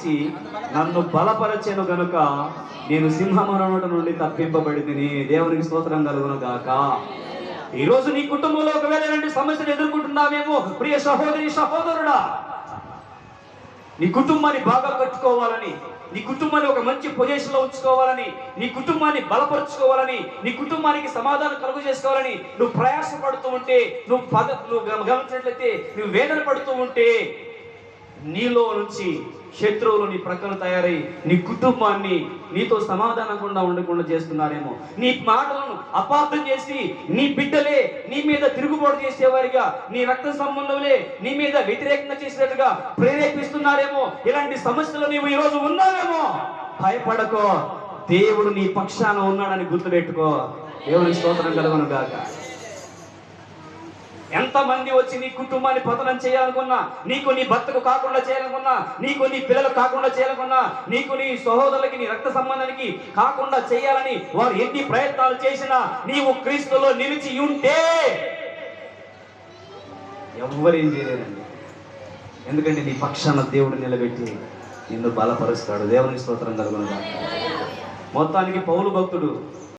ఇచ్చి నన్ను బలపరచెను గనుక. నేను సింహమరణట నుండి తప్పింపబడి తిని దేవునికి స్తోత్రం కలుగును గాక. ఈ రోజు నీ కుటుంబంలో ఒకవేళ ఇలాంటి సమస్యలు ఎదుర్కొంటున్నావేమో ప్రియ సహోదరి సహోదరుడా. నీ కుటుంబాన్ని బాగా కట్టుకోవాలని నీ కుటుంబాన్ని ఒక మంచి పొజిషన్లో ఉంచుకోవాలని నీ కుటుంబాన్ని బలపరుచుకోవాలని నీ కుటుంబానికి సమాధానం కలుగు చేసుకోవాలని నువ్వు ప్రయాసపడుతూ ఉంటే నువ్వు పద నువ్వు గమ- గమనించినట్లయితే నువ్వు వేదన పడుతూ ఉంటే నీలో నుంచి శత్రువులు నీ ప్రక్కన తయారై నీ కుటుంబాన్ని నీతో సమాధానకుండా ఉండకుండా చేస్తున్నారేమో. నీ మాటలను అపార్థం చేసి నీ బిడ్డలే నీ మీద తిరుగుబాటు చేసేవారిగా నీ రక్త సంబంధంలే నీ మీద వ్యతిరేకంగా చేసినట్టుగా ప్రేరేపిస్తున్నారేమో. ఇలాంటి సమస్యలు నీవు ఈరోజు ఉన్నావేమో? భయపడకో. దేవుడు నీ పక్షాన ఉన్నాడని గుర్తుపెట్టుకో. దేవుని స్తోత్రం కలుగును గాక ఎంతమంది వచ్చి నీ కుటుంబాన్ని పతనం చేయాలనుకున్నా నీకు నీ భర్తకు కాకుండా చేయాలనుకున్నా నీకు నీ పిల్లలకు కాకుండా చేయాలనుకున్నా నీకు నీ సహోదరులకి నీ రక్త సంబంధానికి కాకుండా చేయాలని వారు ఎన్ని ప్రయత్నాలు చేసినా నీవు క్రీస్తులో నిలిచి ఉంటే ఎవ్వరేం చేయలేదండి ఎందుకంటే నీ పక్షాన దేవుడు నిలబెట్టి నిన్ను బలపరుస్తాడు. దేవుని స్తోత్రం కలుగును మొత్తానికి పౌలు భక్తుడు